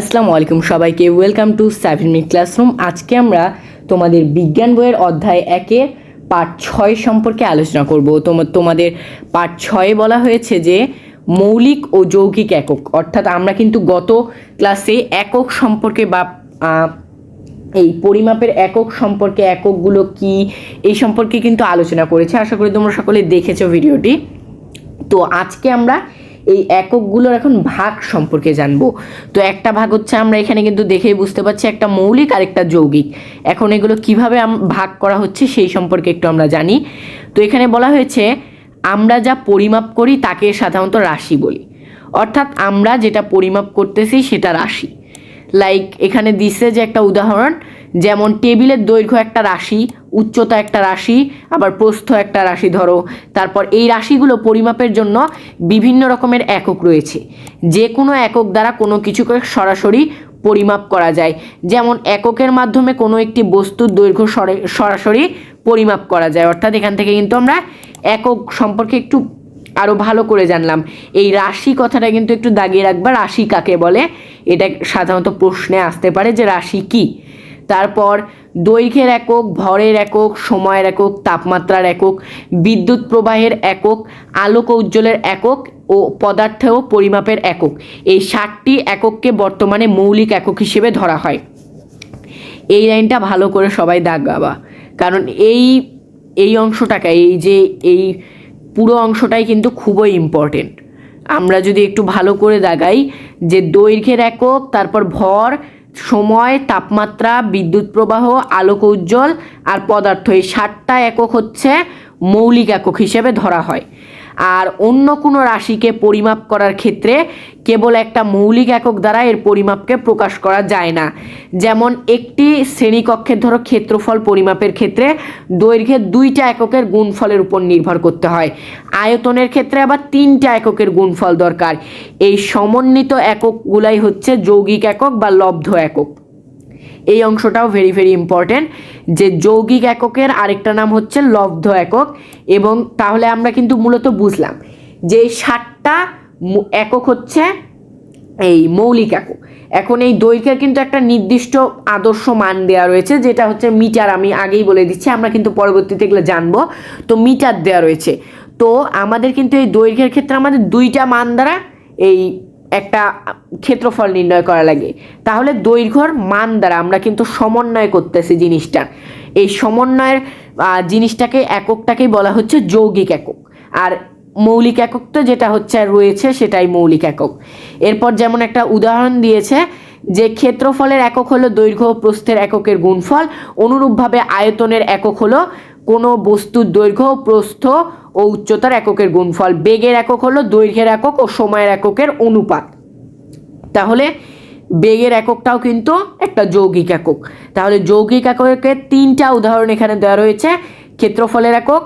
আসসালামু আলাইকুম সবাইকে। Welcome to seven minute classroom আজকে আমরা তোমাদের বিজ্ঞান বইয়ের অধ্যায় একে পাঠ ছয় সম্পর্কে আলোচনা করব। তোমাদের পাঠ ছয়ে বলা হয়েছে যে মৌলিক ও যৌগিক একক। অর্থাৎ আমরা কিন্তু গত ক্লাসে একক সম্পর্কে বা এই পরিমাপের একক সম্পর্কে এককগুলো কি, এই সম্পর্কে কিন্তু আলোচনা করেছে। আশা করি তোমরা সকলে দেখেছ ভিডিওটি। তো আজকে আমরা এই এককগুলোর এখন ভাগ সম্পর্কে জানব। তো একটা ভাগ হচ্ছে আমরা এখানে কিন্তু দেখেই বুঝতে পারছি একটা মৌলিক আর একটা যৌগিক। এখন এগুলো কীভাবে ভাগ করা হচ্ছে সেই সম্পর্কে একটু আমরা জানি। তো এখানে বলা হয়েছে, আমরা যা পরিমাপ করি তাকে সাধারণত রাশি বলি। অর্থাৎ আমরা যেটা পরিমাপ করতেছি সেটা রাশি। লাইক এখানে দিছে যে একটা উদাহরণ, যেমন টেবিলের দৈর্ঘ্য একটা রাশি, উচ্চতা একটা রাশি, আবার প্রস্থ একটা রাশি ধরো। তারপর এই রাশিগুলো পরিমাপের জন্য বিভিন্ন রকমের একক রয়েছে। যে কোনো একক দ্বারা কোনো কিছুকে সরাসরি পরিমাপ করা যায়। যেমন এককের মাধ্যমে কোনো একটি বস্তুর দৈর্ঘ্য সরে- সরাসরি পরিমাপ করা যায়। অর্থাৎ এখান থেকে কিন্তু আমরা একক সম্পর্কে একটু আরও ভালো করে জানলাম। এই রাশি কথাটা কিন্তু একটু দাগিয়ে রাখবা। রাশি কাকে বলে? এটা সাধারণত প্রশ্নে আসতে পারে যে রাশি কি? তারপর দৈর্ঘ্যের একক, ভরের একক, সময়ের একক, তাপমাত্রার একক, বিদ্যুৎ প্রবাহের একক, আলোক উজ্জ্বলের একক ও পদার্থ ও পরিমাপের একক। এই ষাটটি একককে বর্তমানে মৌলিক একক হিসেবে ধরা হয়। এই লাইনটা ভালো করে সবাই দাগাবা কারণ এই এই অংশটাকে, এই যে, এই পুরো অংশটাই কিন্তু খুবই ইম্পর্টেন্ট আমরা যদি একটু ভালো করে দাগাই যে দৈর্ঘ্যের একক, তারপর ভর, সময়, তাপমাত্রা, বিদ্যুৎ প্রবাহ, আলোক উজ্জ্বল, আর পদার্থ, এই সাতটা একক হচ্ছে মৌলিক একক হিসেবে ধরা হয়। আর অন্য কোনো রাশিকে পরিমাপ করার ক্ষেত্রে কেবল একটা মৌলিক একক দ্বারা এর পরিমাপকে প্রকাশ করা যায় না। যেমন একটি শ্রেণীকক্ষের ধরো ক্ষেত্রফল পরিমাপের ক্ষেত্রে দৈর্ঘ্যের দুইটা এককের গুণফলের উপর নির্ভর করতে হয়। আয়তনের ক্ষেত্রে আবার তিনটা এককের গুণফল দরকার। এই সমন্বিত এককগুলাই হচ্ছে যৌগিক একক বা লব্ধ একক। এই অংশটাও ভেরি ভেরি ইম্পর্ট্যান্ট যে যৌগিক এককের আরেকটা নাম হচ্ছে লব্ধ একক এবং তাহলে আমরা কিন্তু মূলত বুঝলাম যে ষাটটা একক হচ্ছে এই মৌলিক একক। এখন এই দৈর্ঘ্যের কিন্তু একটা নির্দিষ্ট আদর্শ মান দেওয়া রয়েছে, যেটা হচ্ছে মিটার। আমি আগেই বলে দিচ্ছি, আমরা কিন্তু পরবর্তীতে এগুলো জানব। তো মিটার দেওয়া রয়েছে। তো আমাদের কিন্তু এই দৈর্ঘ্যের ক্ষেত্রে আমাদের দুইটা মান দ্বারা এই একটা ক্ষেত্রফল নির্ণয় করা লাগে। তাহলে দৈর্ঘ্যর মান দ্বারা আমরা কিন্তু সমন্বয় করতেছি জিনিসটা। এই সমন্বয়ের জিনিসটাকে এককটাকেই বলা হচ্ছে যৌগিক একক। আর মৌলিক একক তো যেটা হচ্ছে রয়েছে সেটাই মৌলিক একক। এরপর যেমন একটা উদাহরণ দিয়েছে যে ক্ষেত্রফলের একক হলো দৈর্ঘ্য প্রস্থের এককের গুণফল, অনুরূপভাবে আয়তনের একক হলো কোনো বস্তুর দৈর্ঘ্য, প্রস্থ ও উচ্চতার এককের গুণফল। বেগের একক হলো দৈর্ঘ্যের একক ও সময়ের এককের অনুপাত। তাহলে বেগের এককটাও কিন্তু একটা যৌগিক একক। তাহলে যৌগিক এককের তিনটা উদাহরণ এখানে দেওয়া রয়েছে। ক্ষেত্রফলের একক,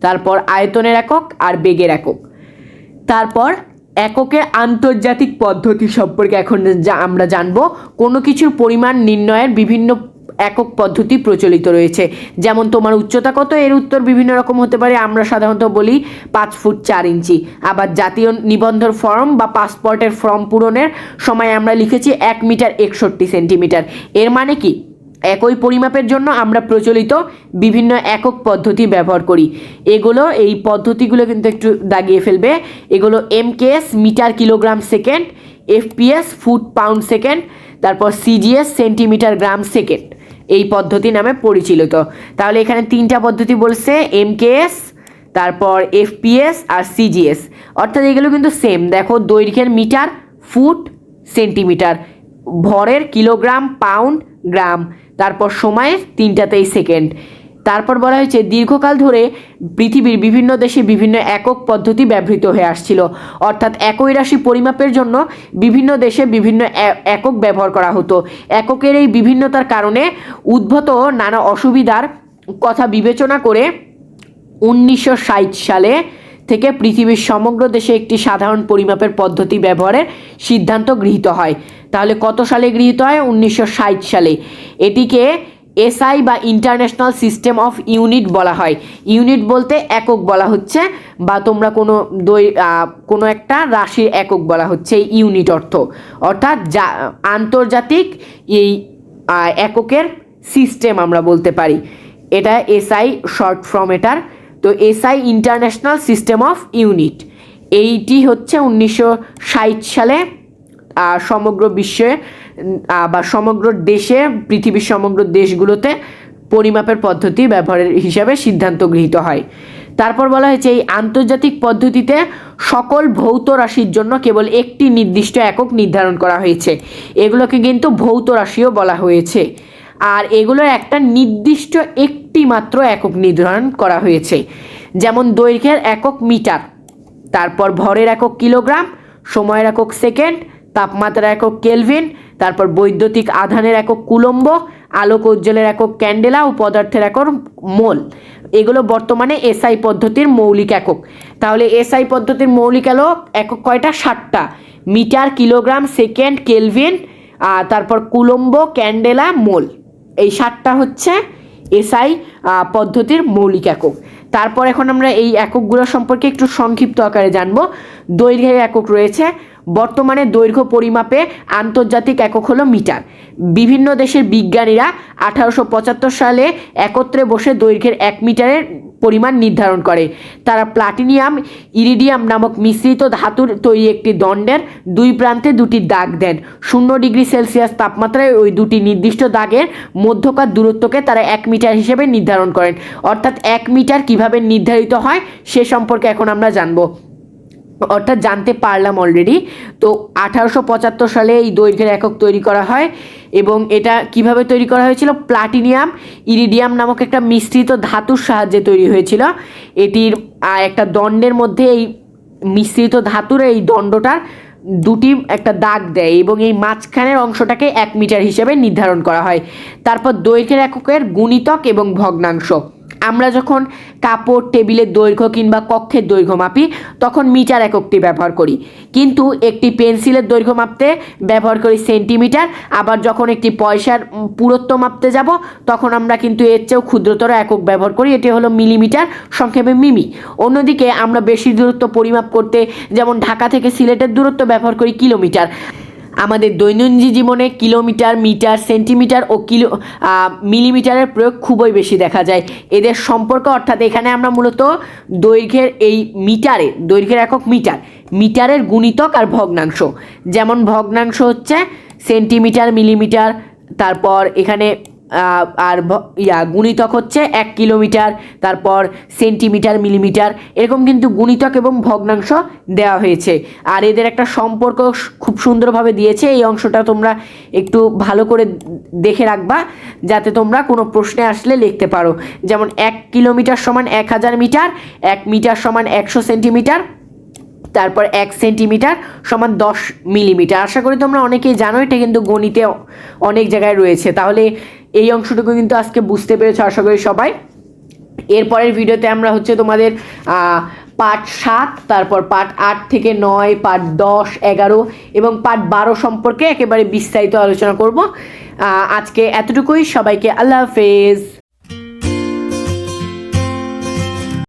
তারপর আয়তনের একক আর বেগের একক। তারপর এককের আন্তর্জাতিক পদ্ধতি সম্পর্কে এখন যা আমরা জানব। কোনো কিছুর পরিমাণ নির্ণয়ের বিভিন্ন একক পদ্ধতি প্রচলিত রয়েছে। যেমন তোমার উচ্চতা কত, এর উত্তর বিভিন্ন রকম হতে পারে। আমরা সাধারণত বলি পাঁচ ফুট চার ইঞ্চি। আবার জাতীয় নিবন্ধন ফর্ম বা পাসপোর্টের ফর্ম পূরণের সময় আমরা লিখেছি এক মিটার একষট্টি সেন্টিমিটার। এর মানে কি? একই পরিমাপের জন্য আমরা প্রচলিত বিভিন্ন একক পদ্ধতি ব্যবহার করি। এগুলো, এই পদ্ধতিগুলো কিন্তু একটু দাগিয়ে ফেলবে। এগুলো MKS, metre kilogram second, FPS, foot pound second, তারপর সিজিএস, সেন্টিমিটার গ্রাম সেকেন্ড। এই পদ্ধতি নামে পরিচিত তাহলে এখানে তিনটা পদ্ধতি বলছে এমকেএস তারপর এফপিএস আর সিজিএস অর্থাৎ এগুলো কিন্তু সেম দেখো দৈর্ঘ্যের মিটার, ফুট, সেন্টিমিটার। ভরের কিলোগ্রাম, পাউন্ড, গ্রাম। তারপর সময়ের তিনটাতেই সেকেন্ড তারপর বলা হয়েছে, দীর্ঘকাল ধরে পৃথিবীর বিভিন্ন দেশে বিভিন্ন একক পদ্ধতি ব্যবহৃত হয়ে আসছিল। অর্থাৎ একই রাশি পরিমাপের জন্য বিভিন্ন দেশে বিভিন্ন একক ব্যবহার করা হতো। এককের এই বিভিন্নতার কারণে উদ্ভূত নানা অসুবিধার কথা বিবেচনা করে উনিশশো ষাট সালে থেকে পৃথিবীর সমগ্র দেশে একটি সাধারণ পরিমাপের পদ্ধতি ব্যবহারের সিদ্ধান্ত গৃহীত হয়। তাহলে কত সালে গৃহীত হয়? উনিশশো ষাট সালে। এটিকে এসআই বা ইন্টারন্যাশনাল সিস্টেম অফ ইউনিট বলা হয়। ইউনিট বলতে একক বলা হচ্ছে বা তোমরা কোনো আহ, কোনো একটা রাশির একক বলা হচ্ছে ইউনিট অর্থ। অর্থাৎ যা আন্তর্জাতিক এই এককের সিস্টেম আমরা বলতে পারি। এটা এসআই শর্ট ফর্ম এটার। তো SI international system of unit. এইটি হচ্ছে উনিশশো ষাট সালে সমগ্র বিশ্বে বা সমগ্র দেশে, পৃথিবীর সমগ্র দেশগুলোতে পরিমাপের পদ্ধতি ব্যবহারের হিসাবে সিদ্ধান্ত গৃহীত হয়। তারপর বলা হয়েছে, এই আন্তর্জাতিক পদ্ধতিতে সকল ভৌত রাশির জন্য কেবল একটি নির্দিষ্ট একক নির্ধারণ করা হয়েছে। এগুলোকে কিন্তু ভৌত রাশিও বলা হয়েছে। আর এগুলোর একটা নির্দিষ্ট একটি মাত্র একক নির্ধারণ করা হয়েছে। যেমন দৈর্ঘ্যের একক মিটার, তারপর ভরের একক কিলোগ্রাম, সময়ের একক সেকেন্ড তাপমাত্রার একক কেলভিন, তারপর বৈদ্যুতিক আধানের একক কুলম্ব, আলোক উজ্জ্বলের একক ক্যান্ডেলা ও পদার্থের একক মোল। এগুলো বর্তমানে এসআই পদ্ধতির মৌলিক একক। তাহলে এসআই পদ্ধতির মৌলিক একক একক কয়টা? ষাটটা মিটার, কিলোগ্রাম, সেকেন্ড, কেলভিন তারপর কুলম্ব, ক্যান্ডেলা, মোল। এই ষাটটা হচ্ছে এসআই পদ্ধতির মৌলিক একক। তারপর এখন আমরা এই এককগুলো সম্পর্কে একটু সংক্ষিপ্ত আকারে জানব। দৈর্ঘ্যের একক রয়েছে বর্তমানে দৈর্ঘ্য পরিমাপে আন্তর্জাতিক একক হলো মিটার। বিভিন্ন দেশের বিজ্ঞানীরা আঠারোশো পঁচাত্তর সালে একত্রে বসে দৈর্ঘ্যের এক মিটারের পরিমাণ নির্ধারণ করে। তারা প্লাটিনিয়াম ইরিডিয়াম নামক মিশ্রিত ধাতুর তৈরি একটি দণ্ডের দুই প্রান্তে দুটি দাগ দেন। শূন্য ডিগ্রি সেলসিয়াস তাপমাত্রায় ওই দুটি নির্দিষ্ট দাগের মধ্যকার দূরত্বকে তারা এক মিটার হিসেবে নির্ধারণ করেন। অর্থাৎ এক মিটার কীভাবে নির্ধারিত হয় সে সম্পর্কে এখন আমরা জানব। অর্থাৎ জানতে পারলাম অলরেডি তো আঠারোশো পঁচাত্তর সালে এই দৈর্ঘ্যের একক তৈরি করা হয় এবং এটা কীভাবে তৈরি করা হয়েছিল? প্লাটিনিয়াম ইরিডিয়াম নামক একটা মিশ্রিত ধাতুর সাহায্যে তৈরি হয়েছিল। এটির একটা দণ্ডের মধ্যে এই মিশ্রিত ধাতুর এই দণ্ডটার দুটি একটা দাগ দেয় এবং এই মাঝখানের অংশটাকে এক মিটার হিসেবে নির্ধারণ করা হয়। তারপর দৈর্ঘ্যের এককের গুণিতক এবং ভগ্নাংশ। আমরা যখন কাপড়, টেবিলের দৈর্ঘ্য কিংবা কক্ষের দৈর্ঘ্য মাপি, তখন মিটার এককটি ব্যবহার করি। কিন্তু একটি পেন্সিলের দৈর্ঘ্য মাপতে ব্যবহার করি সেন্টিমিটার। আবার যখন একটি পয়সার পুরুত্ব মাপতে যাব, তখন আমরা কিন্তু এর চেয়েও ক্ষুদ্রতর একক ব্যবহার করি। এটি হলো মিলিমিটার, সংক্ষেপে মিমি। অন্যদিকে আমরা বেশি দূরত্ব পরিমাপ করতে, যেমন ঢাকা থেকে সিলেটের দূরত্ব ব্যবহার করি কিলোমিটার। আমাদের দৈনন্দিন জীবনে কিলোমিটার, মিটার, সেন্টিমিটার ও কিলো মিলিমিটারের প্রয়োগ খুবই বেশি দেখা যায়। এদের সম্পর্ক অর্থাৎ এখানে আমরা মূলত দৈর্ঘ্যের এই মিটারে, দৈর্ঘ্যের একক মিটার, মিটারের গুণিতক আর ভগ্নাংশ। যেমন ভগ্নাংশ হচ্ছে সেন্টিমিটার, মিলিমিটার, তারপর এখানে আর ইয়া, গুণিতক হচ্ছে এক কিলোমিটার, তারপর সেন্টিমিটার, মিলিমিটার, এরকম কিন্তু গুণিতক এবং ভগ্নাংশ দেওয়া হয়েছে। আর এদের একটা সম্পর্ক খুব সুন্দরভাবে দিয়েছে, এই অংশটা তোমরা একটু ভালো করে দেখে রাখবা, যাতে তোমরা কোনো প্রশ্নে আসলে লিখতে পারো। যেমন, এক কিলোমিটার সমান এক হাজার মিটার, এক মিটার সমান একশো সেন্টিমিটার, তারপর এক সেন্টিমিটার সমান দশ মিলিমিটার। আশা করি তোমরা অনেকেই জানো, এটা কিন্তু গণিতে অনেক জায়গায় রয়েছে। তাহলে এই অংশটুকু কিন্তু আজকে বুঝতে পেরেছ, আশা করি সবাই। এরপরের ভিডিওতে আমরা হচ্ছে তোমাদের পার্ট সাত, তারপর পার্ট আট থেকে নয়, পার্ট দশ, এগারো এবং পার্ট বারো সম্পর্কে একেবারে বিস্তারিত আলোচনা করব। আজকে এতটুকুই। সবাইকে আল্লাহ হাফেজ।